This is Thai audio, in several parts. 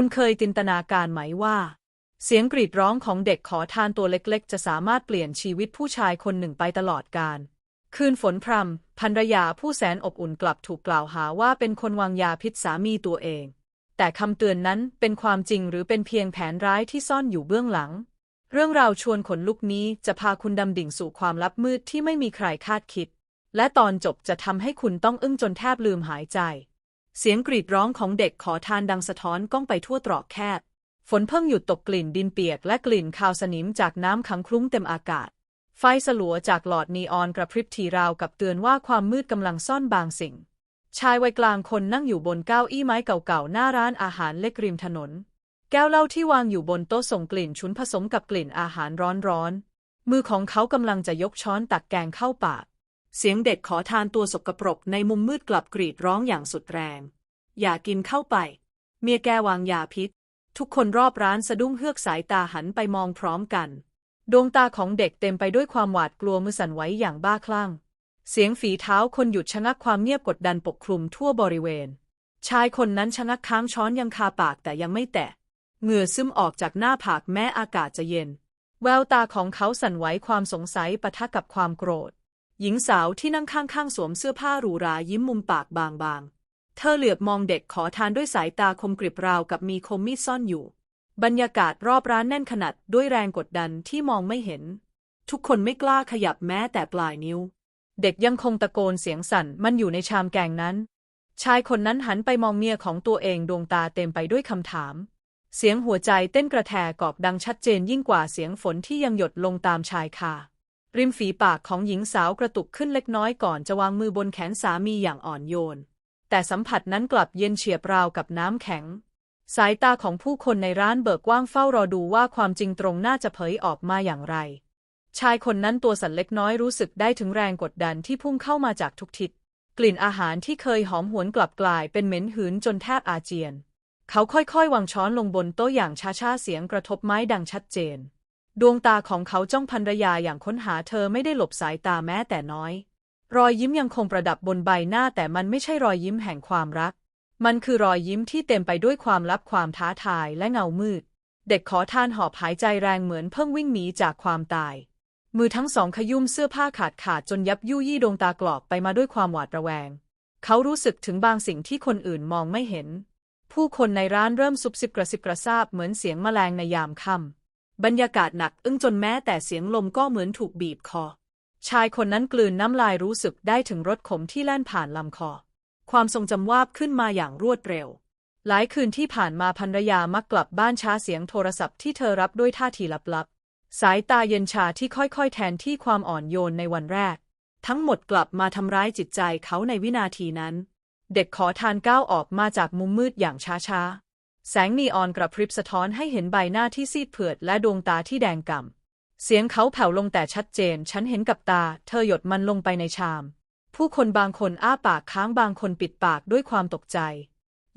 คุณเคยจินตนาการไหมว่า เสียงกรีดร้องของเด็กขอทานตัวเล็กๆ จะสามารถเปลี่ยนชีวิตผู้ชายคนหนึ่งไปตลอดกาลคืนฝนพรำภรรยาผู้แสนอบอุ่นกลับถูกกล่าวหาว่าเป็นคนวางยาพิษสามีตัวเอง แต่คำเตือนนั้นเป็นความจริงหรือเป็นเพียงแผนร้ายที่ซ่อนอยู่เบื้องหลัง เรื่องราวชวนขนลุกนี้จะพาคุณดำดิ่งสู่ความลับมืดที่ไม่มีใครคาดคิด และตอนจบจะทำให้คุณต้องอึ้งจนแทบลืมหายใจ เสียงกรีดร้องของเด็กขอทานดังสะท้อนก้องไปทั่วตรอกแคบ ฝนเพิ่งหยุดตกกลิ่นดินเปียกและกลิ่นคาวสนิมจากน้ำขังคลุ้งเต็มอากาศ ไฟสลัวจากหลอดนีออนกระพริบทีราวกับเตือนว่าความมืดกำลังซ่อนบางสิ่ง ชายวัยกลางคนนั่งอยู่บนเก้าอี้ไม้เก่าๆหน้าร้านอาหารเล็กริมถนน แก้วเหล้าที่วางอยู่บนโต๊ะส่งกลิ่นฉุนผสมกับกลิ่นอาหารร้อนๆ มือของเขากำลังจะยกช้อนตักแกงเข้าปาก เสียงเด็กขอทานตัวสกปรกในมุมมืดกลับกรีดร้องอย่างสุดแรง อย่ากินเข้าไป เมียแกวางยาพิษ ทุกคนรอบร้านสะดุ้งเฮือกสายตาหันไปมองพร้อมกัน ดวงตาของเด็กเต็มไปด้วยความหวาดกลัวมือสั่นไหวอย่างบ้าคลั่ง เสียงฝีเท้าคนหยุดชะงักความเงียบกดดันปกคลุมทั่วบริเวณ ชายคนนั้นชะงักค้างช้อนยังคาปากแต่ยังไม่แตะ เหงื่อซึมออกจากหน้าผากแม้อากาศจะเย็น แววตาของเขาสั่นไหวความสงสัยปะทะกับความโกรธ หญิงสาวที่นั่งข้างๆสวมเสื้อผ้าหรูหรายิ้มมุมปากบางๆ เธอเหลือบมองเด็กขอทานด้วยสายตาคมกริบราวกับมีคมมีดซ่อนอยู่ บรรยากาศรอบร้านแน่นขนาดด้วยแรงกดดันที่มองไม่เห็น ทุกคนไม่กล้าขยับแม้แต่ปลายนิ้ว เด็กยังคงตะโกนเสียงสั่นมันอยู่ในชามแกงนั้น ชายคนนั้นหันไปมองเมียของตัวเองดวงตาเต็มไปด้วยคำถาม เสียงหัวใจเต้นกระแทกกอบดังชัดเจนยิ่งกว่าเสียงฝนที่ยังหยดลงตามชายคา ริมฝีปากของหญิงสาวกระตุกขึ้นเล็กน้อยก่อนจะวางมือบนแขนสามีอย่างอ่อนโยน แต่สัมผัสนั้นกลับเย็นเฉียบราวกับน้ำแข็ง สายตาของผู้คนในร้านเบิกกว้างเฝ้ารอดูว่าความจริงตรงหน้าจะเผยออกมาอย่างไร ชายคนนั้นตัวสั่นเล็กน้อยรู้สึกได้ถึงแรงกดดันที่พุ่งเข้ามาจากทุกทิศ กลิ่นอาหารที่เคยหอมหวนกลับกลายเป็นเหม็นหืนจนแทบอาเจียน เขาค่อยๆวางช้อนลงบนโต๊ะอย่างช้าๆเสียงกระทบไม้ดังชัดเจน ดวงตาของเขาจ้องภรรยาอย่างค้นหาเธอไม่ได้หลบสายตาแม้แต่น้อย รอยยิ้มยังคงประดับบนใบหน้าแต่มันไม่ใช่รอยยิ้มแห่งความรัก มันคือรอยยิ้มที่เต็มไปด้วยความลับความท้าทายและเงามืด เด็กขอทานหอบหายใจแรงเหมือนเพิ่งวิ่งหนีจากความตาย มือทั้งสองขยุ่มเสื้อผ้าขาดขาดจนยับยุยี่ดวงตากรอกไปมาด้วยความหวาดระแวง เขารู้สึกถึงบางสิ่งที่คนอื่นมองไม่เห็น ผู้คนในร้านเริ่มซุบซิบกระซิบกระซาบเหมือนเสียงแมลงในยามค่ำ บรรยากาศหนักอึ้งจนแม้แต่เสียงลมก็เหมือนถูกบีบคอ ชายคนนั้นกลืนน้ำลายรู้สึกได้ถึงรสขมที่แล่นผ่านลำคอ ความทรงจำวาบขึ้นมาอย่างรวดเร็ว หลายคืนที่ผ่านมาภรรยามักกลับบ้านช้าเสียงโทรศัพท์ที่เธอรับด้วยท่าทีลับๆ สายตาเย็นชาที่ค่อยๆ แทนที่ความอ่อนโยนในวันแรก ทั้งหมดกลับมาทำร้ายจิตใจเขาในวินาทีนั้น เด็กขอทานก้าวออกมาจากมุมมืดอย่างช้าๆ แสงนีออนกระพริบสะท้อนให้เห็นใบหน้าที่ซีดเผือดและดวงตาที่แดงก่ำ เสียงเขาแผ่วลงแต่ชัดเจน ฉันเห็นกับตา เธอหยดมันลงไปในชาม ผู้คนบางคนอ้าปากค้างบางคนปิดปากด้วยความตกใจ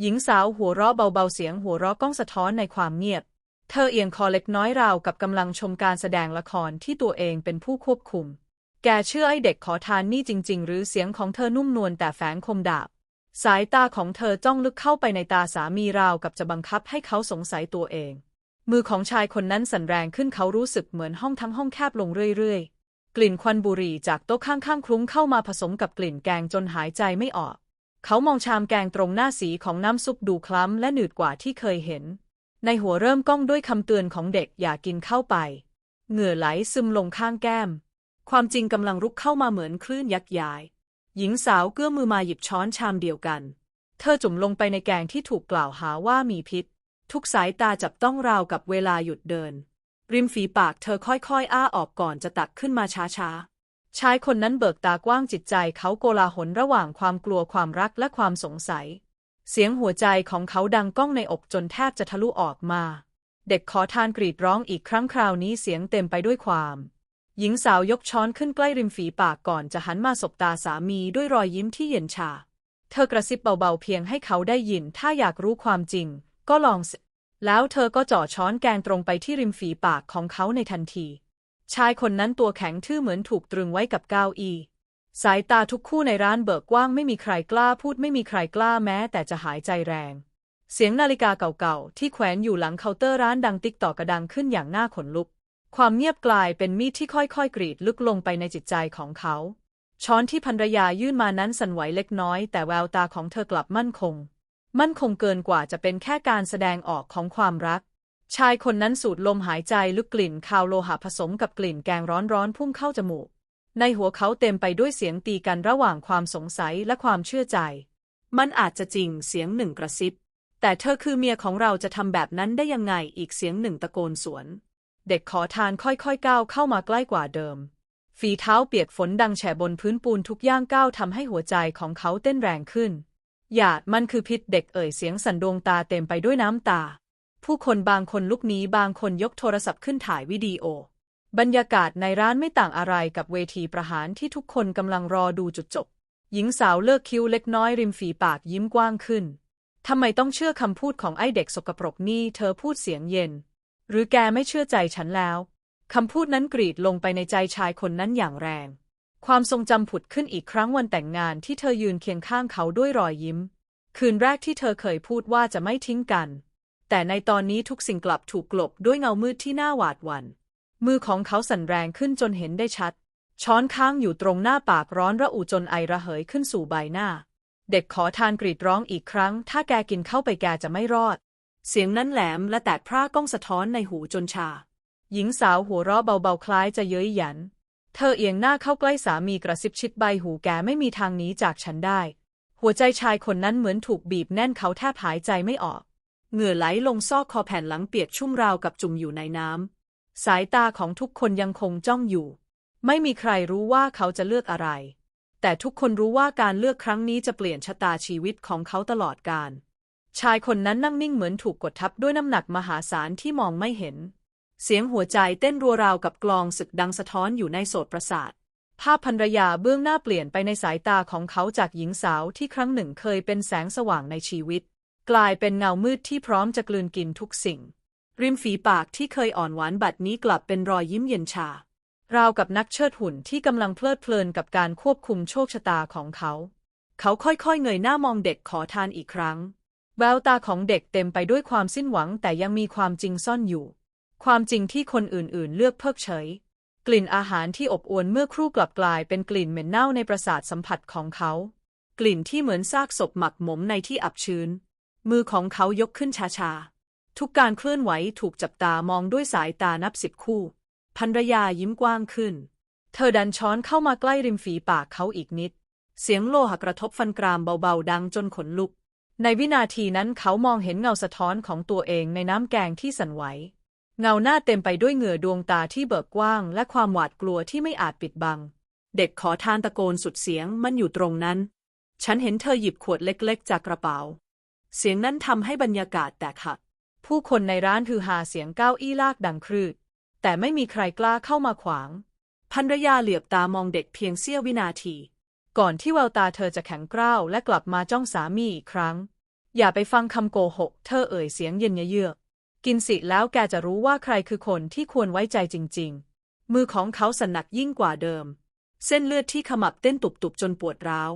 หญิงสาวหัวเราะเบาๆเสียงหัวเราะก้องสะท้อนในความเงียบ เธอเอียงคอเล็กน้อยราวกับกำลังชมการแสดงละครที่ตัวเองเป็นผู้ควบคุม แกเชื่อไอเด็กขอทานนี่จริง ๆ หรือเสียงของเธอนุ่มนวลแต่แฝงคมดาบ สายตาของเธอจ้องลึกเข้าไปในตาสามีราวกับจะบังคับให้เขาสงสัยตัวเอง มือของชายคนนั้นสั่นแรงขึ้นเขารู้สึกเหมือนห้องทั้งห้องแคบลงเรื่อยๆ กลิ่นควันบุหรี่จากโต๊ะข้างๆคลุ้งเข้ามาผสมกับกลิ่นแกงจนหายใจไม่ออก เขามองชามแกงตรงหน้าสีของน้ำซุปดูคล้ำและหนืดกว่าที่เคยเห็น ในหัวเริ่มก้องด้วยคำเตือนของเด็กอย่ากินเข้าไป เหงื่อไหลซึมลงข้างแก้ม ความจริงกำลังรุกเข้ามาเหมือนคลื่นยักษ์ย้าย หญิงสาวเกื้อมือมาหยิบช้อนชามเดียวกัน เธอจุ่มลงไปในแกงที่ถูกกล่าวหาว่ามีพิษ ทุกสายตาจับต้องราวกับเวลาหยุดเดิน ริมฝีปากเธอค่อยๆ อ้าออกก่อนจะตักขึ้นมาช้าๆ ชายคนนั้นเบิกตากว้างจิตใจเขาโกลาหลระหว่างความกลัวความรักและความสงสัย เสียงหัวใจของเขาดังก้องในอกจนแทบจะทะลุออกมา เด็กขอทานกรีดร้องอีกครั้งคราวนี้เสียงเต็มไปด้วยความ หญิงสาวยกช้อนขึ้นใกล้ริมฝีปากก่อนจะหันมาสบตาสามีด้วยรอยยิ้มที่เย็นชา เธอกระซิบเบาๆเพียงให้เขาได้ยิน ถ้าอยากรู้ความจริง ก็ลองสิแล้วเธอก็จ่อช้อนแกงตรงไปที่ริมฝีปากของเขาในทันที ชายคนนั้นตัวแข็งทื่อเหมือนถูกตรึงไว้กับเก้าอี้สายตาทุกคู่ในร้านเบิกกว้างไม่มีใครกล้าพูดไม่มีใครกล้าแม้แต่จะหายใจแรง เสียงนาฬิกาเก่าๆที่แขวนอยู่หลังเคาน์เตอร์ร้านดังติ๊กต่อกระดังขึ้นอย่างน่าขนลุก ความเงียบกลายเป็นมีดที่ค่อยๆ กรีดลึกลงไปในจิตใจของเขา ช้อนที่ภรรยายื่นมานั้นสั่นไหวเล็กน้อย แต่แววตาของเธอกลับมั่นคง มั่นคงเกินกว่าจะเป็นแค่การแสดงออกของความรัก ชายคนนั้นสูดลมหายใจลึกกลิ่นคาวโลหะผสมกับกลิ่นแกงร้อนๆพุ่งเข้าจมูก ในหัวเขาเต็มไปด้วยเสียงตีกันระหว่างความสงสัยและความเชื่อใจ มันอาจจะจริงเสียงหนึ่งกระซิบ แต่เธอคือเมียของเราจะทำแบบนั้นได้ยังไงอีกเสียงหนึ่งตะโกนสวน เด็กขอทานค่อยๆก้าวเข้ามาใกล้กว่าเดิม ฝีเท้าเปียกฝนดังแฉบนพื้นปูนทุกย่างก้าวทำให้หัวใจของเขาเต้นแรงขึ้น อย่า มันคือพิษเด็กเอ่ยเสียงสันดวงตาเต็มไปด้วยน้ำตา ผู้คนบางคนลุกหนีบางคนยกโทรศัพท์ขึ้นถ่ายวิดีโอ บรรยากาศในร้านไม่ต่างอะไรกับเวทีประหารที่ทุกคนกำลังรอดูจุดจบ หญิงสาวเลิกคิ้วเล็กน้อยริมฝีปากยิ้มกว้างขึ้นทำไมต้องเชื่อคำพูดของไอ้เด็กสกปรกนี่เธอพูดเสียงเย็น หรือแกไม่เชื่อใจฉันแล้ว คำพูดนั้นกรีดลงไปในใจชายคนนั้นอย่างแรง ความทรงจำผุดขึ้นอีกครั้งวันแต่งงานที่เธอยืนเคียงข้างเขาด้วยรอยยิ้ม คืนแรกที่เธอเคยพูดว่าจะไม่ทิ้งกัน แต่ในตอนนี้ทุกสิ่งกลับถูกกลบด้วยเงามืดที่น่าหวาดหวัน่น มือของเขาสั่นแรงขึ้นจนเห็นได้ชัด ช้อนค้างอยู่ตรงหน้าปากร้อนระอุจนไอระเหยขึ้นสู่ใบหน้า เด็กขอทานกรีดร้องอีกครั้ง ถ้าแกกินเข้าไปแกจะไม่รอด เสียงนั้นแหลมและแตกพร่าก้องสะท้อนในหูจนชา หญิงสาวหัวเราะเบาๆคล้ายจะเย้ยหยัน เธอเอียงหน้าเข้าใกล้สามีกระซิบชิดใบหูแกไม่มีทางหนีจากฉันได้ หัวใจชายคนนั้นเหมือนถูกบีบแน่นเขาแทบหายใจไม่ออก เหงื่อไหลลงซอกคอแผ่นหลังเปียกชุ่มราวกับจุ่มอยู่ในน้ำ สายตาของทุกคนยังคงจ้องอยู่ ไม่มีใครรู้ว่าเขาจะเลือกอะไร แต่ทุกคนรู้ว่าการเลือกครั้งนี้จะเปลี่ยนชะตาชีวิตของเขาตลอดกาล ชายคนนั้นนั่งนิ่งเหมือนถูกกดทับด้วยน้ำหนักมหาศาลที่มองไม่เห็น เสียงหัวใจเต้นรัวราวกับกลองศึกดังสะท้อนอยู่ในโสตประสาท ภาพภรรยาเบื้องหน้าเปลี่ยนไปในสายตาของเขาจากหญิงสาวที่ครั้งหนึ่งเคยเป็นแสงสว่างในชีวิต กลายเป็นเงามืดที่พร้อมจะกลืนกินทุกสิ่ง ริมฝีปากที่เคยอ่อนหวานบัดนี้กลับเป็นรอยยิ้มเย็นชา ราวกับนักเชิดหุ่นที่กำลังเพลิดเพลินกับการควบคุมโชคชะตาของเขา เขาค่อยๆเงยหน้ามองเด็กขอทานอีกครั้ง แววตาของเด็กเต็มไปด้วยความสิ้นหวังแต่ยังมีความจริงซ่อนอยู่ ความจริงที่คนอื่นๆ เลือกเพิกเฉย กลิ่นอาหารที่อบอวลเมื่อครู่กลับกลายเป็นกลิ่นเหม็นเน่าในประสาทสัมผัสของเขา กลิ่นที่เหมือนซากศพหมักหมมในที่อับชื้น มือของเขายกขึ้นช้าๆ ทุกการเคลื่อนไหวถูกจับตามองด้วยสายตานับสิบคู่ภรรยายิ้มกว้างขึ้น เธอดันช้อนเข้ามาใกล้ริมฝีปากเขาอีกนิด เสียงโลหะกระทบฟันกรามเบาๆ ดังจนขนลุก ในวินาทีนั้นเขามองเห็นเงาสะท้อนของตัวเองในน้ำแกงที่สั่นไหว เงาหน้าเต็มไปด้วยเหงื่อดวงตาที่เบิกกว้าง และความหวาดกลัวที่ไม่อาจปิดบัง เด็กขอทานตะโกนสุดเสียงมันอยู่ตรงนั้น ฉันเห็นเธอหยิบขวดเล็กๆ จากกระเป๋า เสียงนั้นทำให้บรรยากาศแตกหัก ผู้คนในร้านฮือฮาเสียงก้าวอี้ลากดังครืด แต่ไม่มีใครกล้าเข้ามาขวางภรรยาเหลือบตามองเด็กเพียงเสี้ยววินาที ก่อนที่แววตาเธอจะแข็งกร้าวและกลับมาจ้องสามีอีกครั้ง อย่าไปฟังคำโกหก เธอเอ่ยเสียงเย็นเยือกกินสิแล้วแกจะรู้ว่าใครคือคนที่ควรไว้ใจจริง ๆ มือของเขาสั่นหนักยิ่งกว่าเดิม เส้นเลือดที่ขมับเต้นตุบๆจนปวดร้าว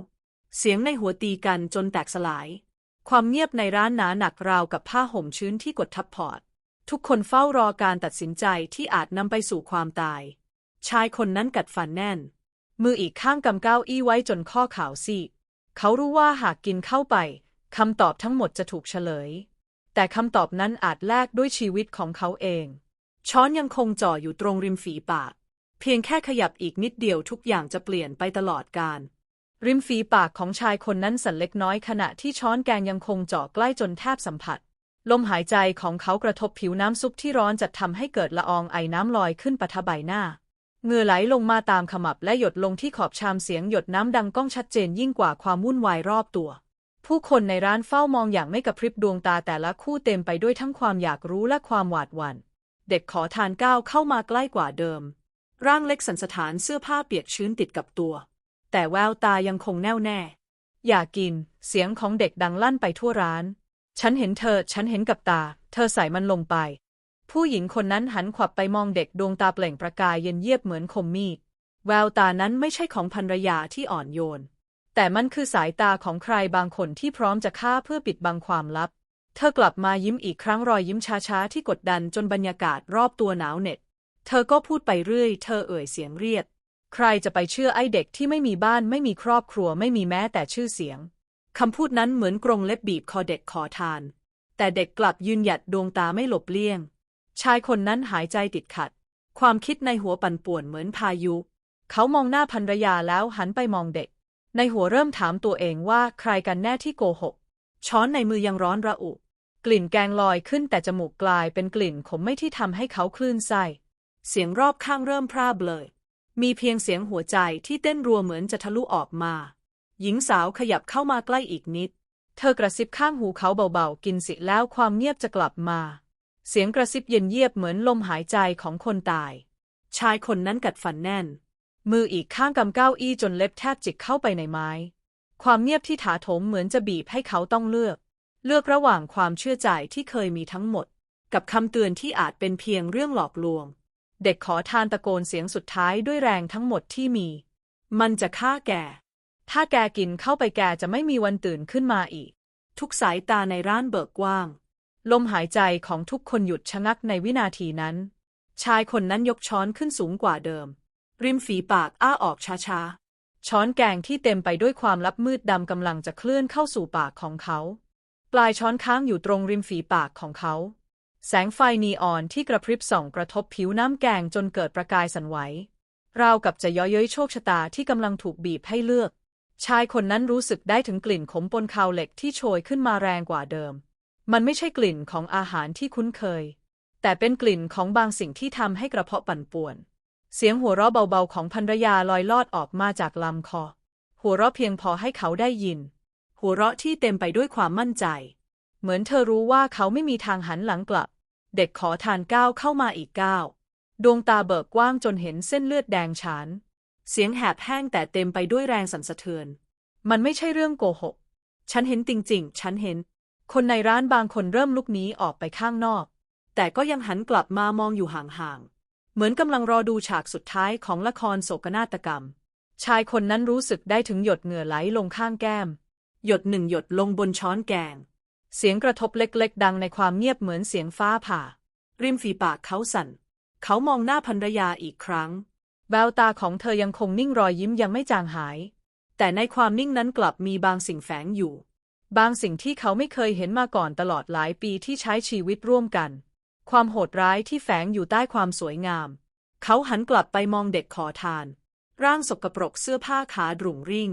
เสียงในหัวตีกันจนแตกสลาย ความเงียบในร้านหนาหนักราวกับผ้าห่มชื้นที่กดทับพอร์ตทุกคนเฝ้ารอการตัดสินใจที่อาจนำไปสู่ความตาย ชายคนนั้นกัดฟันแน่น มืออีกข้างกำเก้าอี้ไว้จนข้อข่าวซีกเขารู้ว่าหากกินเข้าไปคำตอบทั้งหมดจะถูกเฉลย แต่คำตอบนั้นอาจแลกด้วยชีวิตของเขาเอง ช้อนยังคงจ่ออยู่ตรงริมฝีปาก เพียงแค่ขยับอีกนิดเดียวทุกอย่างจะเปลี่ยนไปตลอดกาลริมฝีปากของชายคนนั้นสั่นเล็กน้อยขณะที่ช้อนแกงยังคงจาะใกล้จนแทบสัมผัส ลมหายใจของเขากระทบผิวน้ำซุปที่ร้อนจัดทำให้เกิดละอองไอน้ำลอยขึ้นปะทะใบหน้า เหงื่อไหลลงมาตามขมับและหยดลงที่ขอบชามเสียงหยดน้ำดังก้องชัดเจนยิ่งกว่าความวุ่นวายรอบตัว ผู้คนในร้านเฝ้ามองอย่างไม่กระพริบดวงตาแต่ละคู่เต็มไปด้วยทั้งความอยากรู้และความหวาดหวัน่น เด็กขอทานก้าวเข้ามาใกล้กว่าเดิม ร่างเล็กสันสถานเสื้อผ้าเปียกชื้นติดกับตัว แต่แววตายังคงแน่วแน่ อย่ากิน เสียงของเด็กดังลั่นไปทั่วร้าน ฉันเห็นเธอ ฉันเห็นกับตา เธอใส่มันลงไป ผู้หญิงคนนั้นหันขวับไปมองเด็กดวงตาเปล่งประกายเย็นเยียบเหมือนคมมีด แววตานั้นไม่ใช่ของภรรยาที่อ่อนโยน แต่มันคือสายตาของใครบางคนที่พร้อมจะฆ่าเพื่อปิดบังความลับ เธอกลับมายิ้มอีกครั้งรอยยิ้มช้าๆที่กดดันจนบรรยากาศรอบตัวหนาวเหน็บเธอก็พูดไปเรื่อย เธอเอ่ยเสียงเรียก ใครจะไปเชื่อไอ้เด็กที่ไม่มีบ้านไม่มีครอบครัวไม่มีแม้แต่ชื่อเสียงคำพูดนั้นเหมือนกรงเล็บบีบคอเด็กขอทาน แต่เด็กกลับยืนหยัดดวงตาไม่หลบเลี่ยง ชายคนนั้นหายใจติดขัด ความคิดในหัวปั่นป่วนเหมือนพายุ เขามองหน้าภรรยาแล้วหันไปมองเด็ก ในหัวเริ่มถามตัวเองว่าใครกันแน่ที่โกหก ช้อนในมือยังร้อนระอุ กลิ่นแกงลอยขึ้นแต่จมูกกลายเป็นกลิ่นขมไม่ที่ทำให้เขาคลื่นไส้เสียงรอบข้างเริ่มพร่าเบลย มีเพียงเสียงหัวใจที่เต้นรัวเหมือนจะทะลุออกมา หญิงสาวขยับเข้ามาใกล้อีกนิด เธอกระซิบข้างหูเขาเบาๆ กินสิแล้วความเงียบจะกลับมา เสียงกระซิบเย็นเยียบเหมือนลมหายใจของคนตาย ชายคนนั้นกัดฟันแน่น มืออีกข้างกำเก้าอี้จนเล็บแทบจิกเข้าไปในไม้ ความเงียบที่ถาโถมเหมือนจะบีบให้เขาต้องเลือก เลือกระหว่างความเชื่อใจที่เคยมีทั้งหมด กับคำเตือนที่อาจเป็นเพียงเรื่องหลอกลวง เด็กขอทานตะโกนเสียงสุดท้ายด้วยแรงทั้งหมดที่มี มันจะฆ่าแกถ้าแกกินเข้าไปแกจะไม่มีวันตื่นขึ้นมาอีก ทุกสายตาในร้านเบิกกว้าง ลมหายใจของทุกคนหยุดชะงักในวินาทีนั้น ชายคนนั้นยกช้อนขึ้นสูงกว่าเดิม ริมฝีปากอ้าออกช้าๆ ช้อนแกงที่เต็มไปด้วยความลับมืดดำกำลังจะเคลื่อนเข้าสู่ปากของเขา ปลายช้อนค้างอยู่ตรงริมฝีปากของเขา แสงไฟนีออนที่กระพริบส่องกระทบผิวน้ำแกงจนเกิดประกายสันไหวราวกับจะย้อยเย้ยโชคชะตาที่กำลังถูกบีบให้เลือก ชายคนนั้นรู้สึกได้ถึงกลิ่นขมปนคาวเหล็กที่โชยขึ้นมาแรงกว่าเดิม มันไม่ใช่กลิ่นของอาหารที่คุ้นเคย แต่เป็นกลิ่นของบางสิ่งที่ทำให้กระเพาะปั่นป่วน เสียงหัวเราะเบาๆของภรรยาลอยลอดออกมาจากลำคอ หัวเราะเพียงพอให้เขาได้ยิน หัวเราะที่เต็มไปด้วยความมั่นใจ เหมือนเธอรู้ว่าเขาไม่มีทางหันหลังกลับ เด็กขอทานก้าวเข้ามาอีกก้าวดวงตาเบิกกว้างจนเห็นเส้นเลือดแดงฉาน เสียงแหบแห้งแต่เต็มไปด้วยแรงสั่นสะเทือน มันไม่ใช่เรื่องโกหก ฉันเห็นจริงๆ ฉันเห็น คนในร้านบางคนเริ่มลุกหนีออกไปข้างนอก แต่ก็ยังหันกลับมามองอยู่ห่างๆ เหมือนกำลังรอดูฉากสุดท้ายของละครโศกนาฏกรรม ชายคนนั้นรู้สึกได้ถึงหยดเหงื่อไหลลงข้างแก้ม หยดหนึ่งหยดลงบนช้อนแกง เสียงกระทบเล็กๆ ดังในความเงียบเหมือนเสียงฟ้าผ่า ริมฝีปากเขาสั่น เขามองหน้าภรรยาอีกครั้ง แววตาของเธอยังคงนิ่งรอยยิ้มยังไม่จางหาย แต่ในความนิ่งนั้นกลับมีบางสิ่งแฝงอยู่ บางสิ่งที่เขาไม่เคยเห็นมาก่อนตลอดหลายปีที่ใช้ชีวิตร่วมกัน ความโหดร้ายที่แฝงอยู่ใต้ความสวยงาม เขาหันกลับไปมองเด็กขอทาน ร่างสกปรกเสื้อผ้าขาดรุ่งริ่ง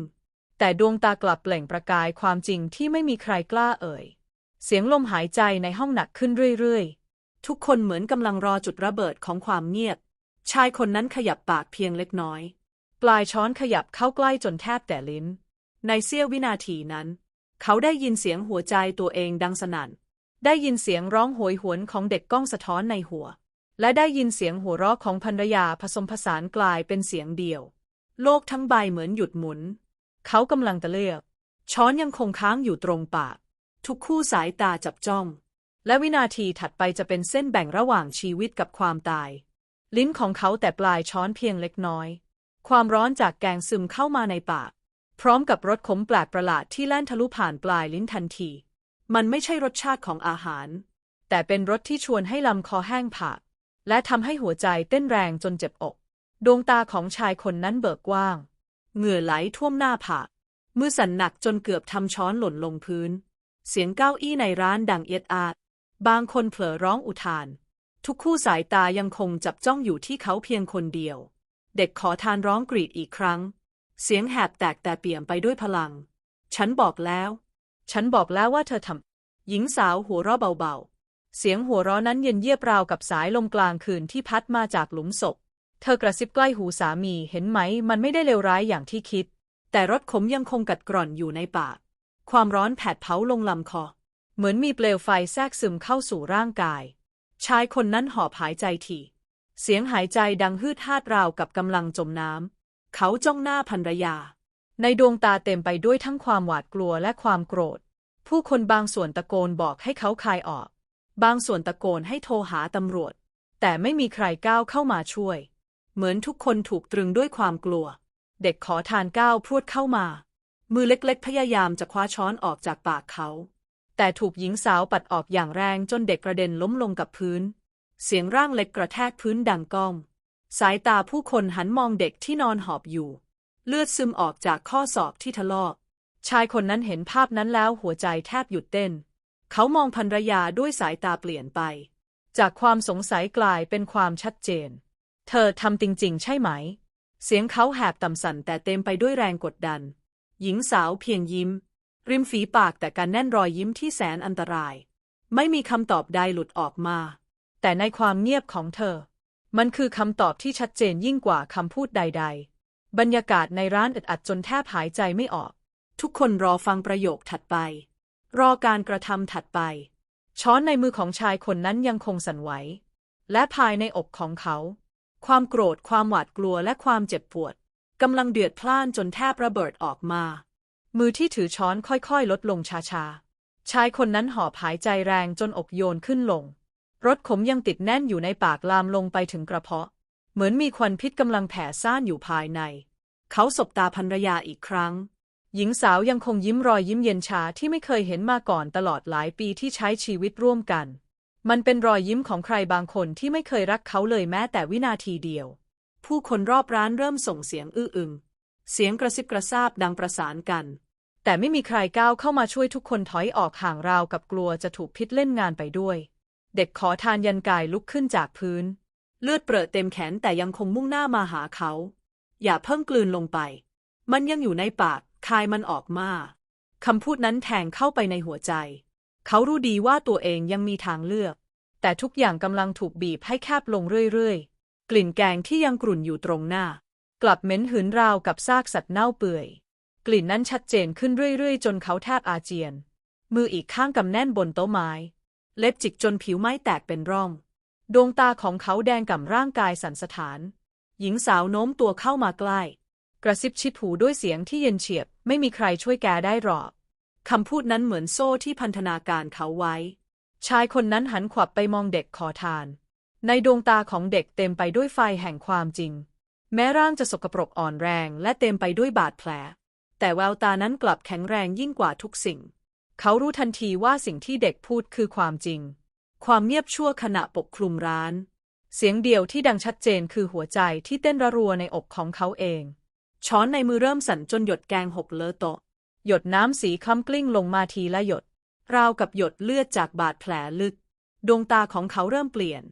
แต่ดวงตากลับเปล่งประกายความจริงที่ไม่มีใครกล้าเอ่ย เสียงลมหายใจในห้องหนักขึ้นเรื่อยๆ ทุกคนเหมือนกำลังรอจุดระเบิดของความเงียบ ชายคนนั้นขยับปากเพียงเล็กน้อย ปลายช้อนขยับเข้าใกล้จนแทบแต่ลิ้น ในเสี้ยววินาทีนั้น เขาได้ยินเสียงหัวใจตัวเองดังสนั่น ได้ยินเสียงร้องโหยหวนของเด็กก้องสะท้อนในหัว และได้ยินเสียงหัวเราะของภรรยาผสมผสานกลายเป็นเสียงเดียว โลกทั้งใบเหมือนหยุดหมุน เขากำลังตะเลือก ช้อนยังคงค้างอยู่ตรงปาก ทุกคู่สายตาจับจ้อง และวินาทีถัดไปจะเป็นเส้นแบ่งระหว่างชีวิตกับความตาย ลิ้นของเขาแต่ปลายช้อนเพียงเล็กน้อย ความร้อนจากแกงซึมเข้ามาในปาก พร้อมกับรสขมแปลกประหลาดที่แล่นทะลุผ่านปลายลิ้นทันที มันไม่ใช่รสชาติของอาหาร แต่เป็นรสที่ชวนให้ลำคอแห้งผาก และทำให้หัวใจเต้นแรงจนเจ็บอก ดวงตาของชายคนนั้นเบิกกว้าง เหงื่อไหลท่วมหน้าผาก มือสั่นหนักจนเกือบทำช้อนหล่นลงพื้น เสียงเก้าอี้ในร้านดังเอียดอาด บางคนเผลอร้องอุทาน ทุกคู่สายตายังคงจับจ้องอยู่ที่เขาเพียงคนเดียว เด็กขอทานร้องกรีดอีกครั้ง เสียงแหบแตกแต่เปี่ยมไปด้วยพลัง ฉันบอกแล้ว ฉันบอกแล้วว่าเธอทำ หญิงสาวหัวเราะเบาๆ เสียงหัวเราะนั้นเย็นเยียบราวกับสายลมกลางคืนที่พัดมาจากหลุมศพ เธอกระซิบใกล้หูสามีเห็นไหม มันไม่ได้เลวร้ายอย่างที่คิด แต่รสขมยังคงกัดกร่อนอยู่ในปาก ความร้อนแผดเผาลงลำคอ เหมือนมีเปลวไฟแทรกซึมเข้าสู่ร่างกาย ชายคนนั้นหอบหายใจถี่ เสียงหายใจดังฮืดฮาดราวกับกำลังจมน้ำ เขาจ้องหน้าภรรยา ในดวงตาเต็มไปด้วยทั้งความหวาดกลัวและความโกรธ ผู้คนบางส่วนตะโกนบอกให้เขาคายออก บางส่วนตะโกนให้โทรหาตำรวจ แต่ไม่มีใครก้าวเข้ามาช่วย เหมือนทุกคนถูกตรึงด้วยความกลัว เด็กขอทานก้าวพรวดเข้ามา มือเล็กๆ พยายามจะคว้าช้อนออกจากปากเขา แต่ถูกหญิงสาวปัดออกอย่างแรงจนเด็กกระเด็นล้มลงกับพื้น เสียงร่างเล็กกระแทกพื้นดังก้อง สายตาผู้คนหันมองเด็กที่นอนหอบอยู่ เลือดซึมออกจากข้อศอกที่ทะลอกชายคนนั้นเห็นภาพนั้นแล้วหัวใจแทบหยุดเต้น เขามองภรรยาด้วยสายตาเปลี่ยนไป จากความสงสัยกลายเป็นความชัดเจน เธอทำจริง ๆ ใช่ไหม เสียงเขาแหบต่ำสั่นแต่เต็มไปด้วยแรงกดดัน หญิงสาวเพียงยิ้ม ริมฝีปากแต่การแน่นรอยยิ้มที่แสนอันตราย ไม่มีคำตอบใดหลุดออกมา แต่ในความเงียบของเธอ มันคือคำตอบที่ชัดเจนยิ่งกว่าคำพูดใด ๆ บรรยากาศในร้านอึดอัดจนแทบหายใจไม่ออก ทุกคนรอฟังประโยคถัดไป รอการกระทำถัดไป ช้อนในมือของชายคนนั้นยังคงสั่นไหว และภายในอกของเขา ความโกรธความหวาดกลัวและความเจ็บปวดกำลังเดือดพล่านจนแทบระเบิดออกมา มือที่ถือช้อนค่อยๆ ลดลงช้าๆชายคนนั้นหอบหายใจแรงจนอกโยนขึ้นลง รสขมยังติดแน่นอยู่ในปากลามลงไปถึงกระเพาะ เหมือนมีควันพิษกำลังแผ่ซ่านอยู่ภายใน เขาสบตาภรรยาอีกครั้ง หญิงสาวยังคงยิ้มรอยยิ้มเย็นชาที่ไม่เคยเห็นมาก่อนตลอดหลายปีที่ใช้ชีวิตร่วมกัน มันเป็นรอยยิ้มของใครบางคนที่ไม่เคยรักเขาเลยแม้แต่วินาทีเดียว ผู้คนรอบร้านเริ่มส่งเสียงอื้ออึง เสียงกระซิบกระซาบดังประสานกัน แต่ไม่มีใครก้าวเข้ามาช่วยทุกคนถอยออกห่างราวกับกลัวจะถูกพิษเล่นงานไปด้วย เด็กขอทานยันกายลุกขึ้นจากพื้น เลือดเปรอะเต็มแขนแต่ยังคงมุ่งหน้ามาหาเขา อย่าเพิ่งกลืนลงไป มันยังอยู่ในปาก คายมันออกมาคำพูดนั้นแทงเข้าไปในหัวใจ เขารู้ดีว่าตัวเองยังมีทางเลือก แต่ทุกอย่างกำลังถูกบีบให้แคบลงเรื่อยๆ กลิ่นแกงที่ยังกรุ่นอยู่ตรงหน้า กลับเหม็นหืนราวกับซากสัตว์เน่าเปื่อย กลิ่นนั้นชัดเจนขึ้นเรื่อยๆ จนเขาแทบอาเจียน มืออีกข้างกำแน่นบนโต๊ะไม้ เล็บจิกจนผิวไม้แตกเป็นร่อง ดวงตาของเขาแดงก่ำร่างกายสั่นสะท้าน หญิงสาวโน้มตัวเข้ามาใกล้ กระซิบชิดหูด้วยเสียงที่เย็นเฉียบ ไม่มีใครช่วยแกได้หรอกคำพูดนั้นเหมือนโซ่ที่พันธนาการเขาไว้ ชายคนนั้นหันขวับไปมองเด็กขอทาน ในดวงตาของเด็กเต็มไปด้วยไฟแห่งความจริง แม้ร่างจะสกปรกอ่อนแรงและเต็มไปด้วยบาดแผล แต่แววตานั้นกลับแข็งแรงยิ่งกว่าทุกสิ่ง เขารู้ทันทีว่าสิ่งที่เด็กพูดคือความจริง ความเงียบชั่วขณะปกคลุมร้าน เสียงเดียวที่ดังชัดเจนคือหัวใจที่เต้นระรัวในอกของเขาเอง ช้อนในมือเริ่มสั่นจนหยดแกงหกเลอะโต๊ะหยดน้ำสีคล้ำกลิ้งลงมาทีละหยด ราวกับหยดเลือดจากบาดแผลลึก ดวงตาของเขาเริ่มเปลี่ยน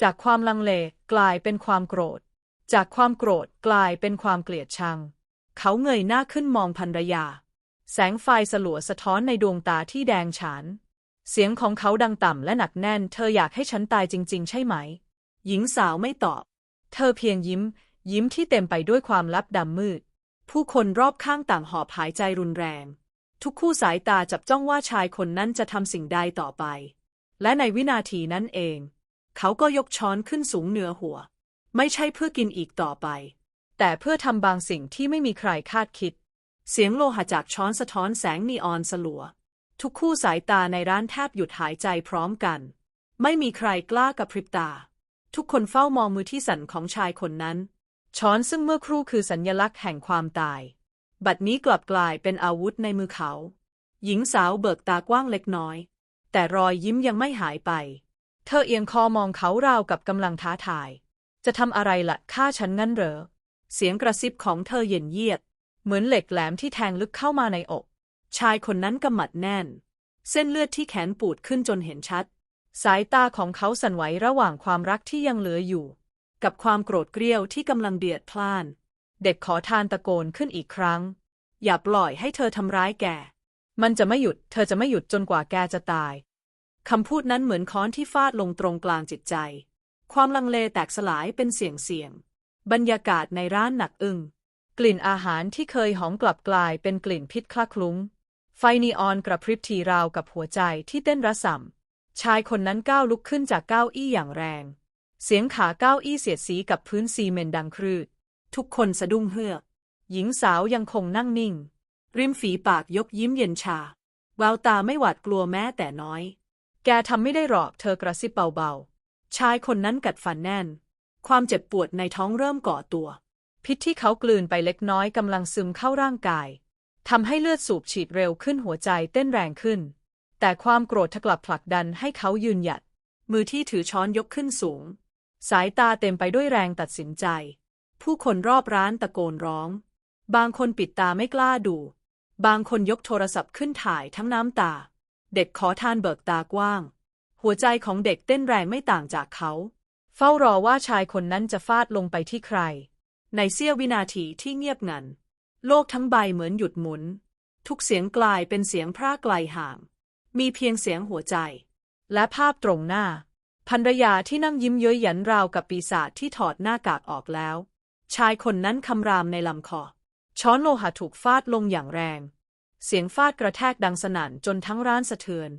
จากความลังเลกลายเป็นความโกรธ จากความโกรธกลายเป็นความเกลียดชัง เขาเงยหน้าขึ้นมองภรรยา แสงไฟสลัวสะท้อนในดวงตาที่แดงฉาน เสียงของเขาดังต่ำและหนักแน่น เธออยากให้ฉันตายจริง ๆ ใช่ไหม หญิงสาวไม่ตอบ เธอเพียงยิ้ม ยิ้มที่เต็มไปด้วยความลับดำมืด ผู้คนรอบข้างต่างหอบหายใจรุนแรง ทุกคู่สายตาจับจ้องว่าชายคนนั้นจะทำสิ่งใดต่อไป และในวินาทีนั้นเอง เขาก็ยกช้อนขึ้นสูงเหนือหัว ไม่ใช่เพื่อกินอีกต่อไป แต่เพื่อทำบางสิ่งที่ไม่มีใครคาดคิด เสียงโลหะจากช้อนสะท้อนแสงนีออนสลัว ทุกคู่สายตาในร้านแทบหยุดหายใจพร้อมกัน ไม่มีใครกล้ากระพริบตา ทุกคนเฝ้ามองมือที่สั่นของชายคนนั้น ช้อนซึ่งเมื่อครู่คือสัญญลักษณ์แห่งความตาย บัดนี้กลับกลายเป็นอาวุธในมือเขา หญิงสาวเบิกตากว้างเล็กน้อย แต่รอยยิ้มยังไม่หายไป เธอเอียงคอมองเขาราวกับกำลังท้าทาย จะทำอะไรละ่ะฆ่าฉันงั้นเหรอ เสียงกระซิบของเธอเย็นเยียด เหมือนเหล็กแหลมที่แทงลึกเข้ามาในอก ชายคนนั้นกำมัดแน่น เส้นเลือดที่แขนปูดขึ้นจนเห็นชัด สายตาของเขาสั่นไหวระหว่างความรักที่ยังเหลืออยู่ กับความโกรธเกรี้ยวที่กำลังเดือดพล่าน เด็กขอทานตะโกนขึ้นอีกครั้ง อย่าปล่อยให้เธอทำร้ายแก มันจะไม่หยุด เธอจะไม่หยุดจนกว่าแกจะตายคำพูดนั้นเหมือนค้อนที่ฟาดลงตรงกลางจิตใจ ความลังเลแตกสลายเป็นเสียงเสียง บรรยากาศในร้านหนักอึ้ง กลิ่นอาหารที่เคยหอมกลับกลายเป็นกลิ่นพิษคละคลุ้ง ไฟนีออนกระพริบทีราวกับหัวใจที่เต้นระส่ำชายคนนั้นก้าวลุกขึ้นจากเก้าอี้อย่างแรง เสียงขาเก้าอี้เสียดสีกับพื้นซีเมนต์ดังครืด ทุกคนสะดุ้งเฮือก หญิงสาวยังคงนั่งนิ่ง ริมฝีปากยกยิ้มเย็นชา แววตาไม่หวาดกลัวแม้แต่น้อย แกทำไม่ได้หรอกเธอกระซิบเบาๆ ชายคนนั้นกัดฟันแน่น ความเจ็บปวดในท้องเริ่มก่อตัว พิษที่เขากลืนไปเล็กน้อยกำลังซึมเข้าร่างกายทำให้เลือดสูบฉีดเร็วขึ้นหัวใจเต้นแรงขึ้น แต่ความโกรธกลับผลักดันให้เขายืนหยัด มือที่ถือช้อนยกขึ้นสูง สายตาเต็มไปด้วยแรงตัดสินใจ ผู้คนรอบร้านตะโกนร้อง บางคนปิดตาไม่กล้าดู บางคนยกโทรศัพท์ขึ้นถ่ายทั้งน้ำตา เด็กขอทานเบิกตากว้าง หัวใจของเด็กเต้นแรงไม่ต่างจากเขา เฝ้ารอว่าชายคนนั้นจะฟาดลงไปที่ใคร ในเสี้ยววินาทีที่เงียบงัน โลกทั้งใบเหมือนหยุดหมุน ทุกเสียงกลายเป็นเสียงพร่าไกลห่าง มีเพียงเสียงหัวใจ และภาพตรงหน้าภรรยาที่นั่งยิ้มเย้ยหยันราวกับปีศาจที่ถอดหน้ากากออกแล้ว ชายคนนั้นคำรามในลำคอ ช้อนโลหะถูกฟาดลงอย่างแรง เสียงฟาดกระแทกดังสนั่นจนทั้งร้านสะเทือน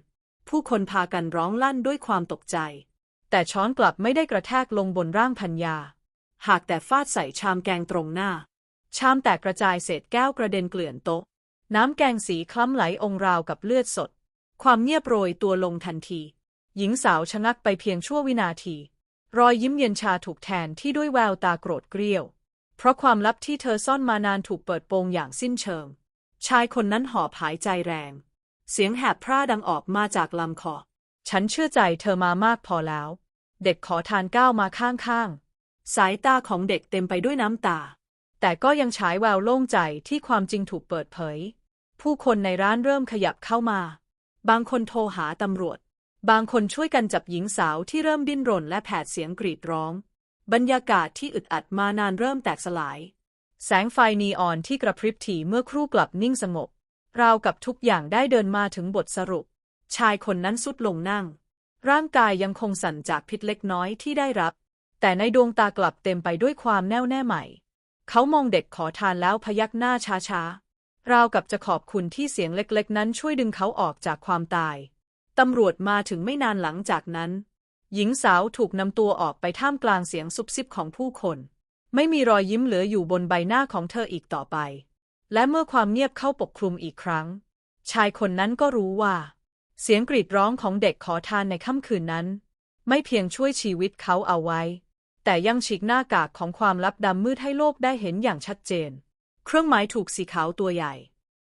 ผู้คนพากันร้องลั่นด้วยความตกใจ แต่ช้อนกลับไม่ได้กระแทกลงบนร่างพัญญา หากแต่ฟาดใส่ชามแกงตรงหน้า ชามแตกกระจายเศษแก้วกระเด็นเกลื่อนโต๊ะ น้ำแกงสีคล้ำไหลองราวกับเลือดสด ความเงียบโรยตัวลงทันที หญิงสาวชะงักไปเพียงชั่ววินาที รอยยิ้มเย็นชาถูกแทนที่ด้วยแววตาโกรธเกรี้ยว เพราะความลับที่เธอซ่อนมานานถูกเปิดโปงอย่างสิ้นเชิง ชายคนนั้นหอบหายใจแรง เสียงแหบพร่าดังออกมาจากลำคอ ฉันเชื่อใจเธอมามากพอแล้ว เด็กขอทานก้าวมาข้างๆ สายตาของเด็กเต็มไปด้วยน้ำตา แต่ก็ยังฉายแววโล่งใจที่ความจริงถูกเปิดเผย ผู้คนในร้านเริ่มขยับเข้ามา บางคนโทรหาตำรวจ บางคนช่วยกันจับหญิงสาวที่เริ่มดิ้นรนและแผดเสียงกรีดร้อง บรรยากาศที่อึดอัดมานานเริ่มแตกสลาย แสงไฟนีออนที่กระพริบถี่เมื่อครู่กลับนิ่งสงบราวกับทุกอย่างได้เดินมาถึงบทสรุป ชายคนนั้นสุดลงนั่ง ร่างกายยังคงสั่นจากพิษเล็กน้อยที่ได้รับ แต่ในดวงตากลับเต็มไปด้วยความแน่วแน่ใหม่ เขามองเด็กขอทานแล้วพยักหน้าช้าๆ ราวกับจะขอบคุณที่เสียงเล็กๆ นั้นช่วยดึงเขาออกจากความตาย ตำรวจมาถึงไม่นานหลังจากนั้น หญิงสาวถูกนำตัวออกไปท่ามกลางเสียงซุบซิบของผู้คน ไม่มีรอยยิ้มเหลืออยู่บนใบหน้าของเธออีกต่อไป และเมื่อความเงียบเข้าปกคลุมอีกครั้ง ชายคนนั้นก็รู้ว่า เสียงกรีดร้องของเด็กขอทานในค่ำคืนนั้น ไม่เพียงช่วยชีวิตเขาเอาไว้ แต่ยังฉีกหน้ากากของความลับดำมืดให้โลกได้เห็นอย่างชัดเจน เครื่องหมายถูกสีขาวตัวใหญ่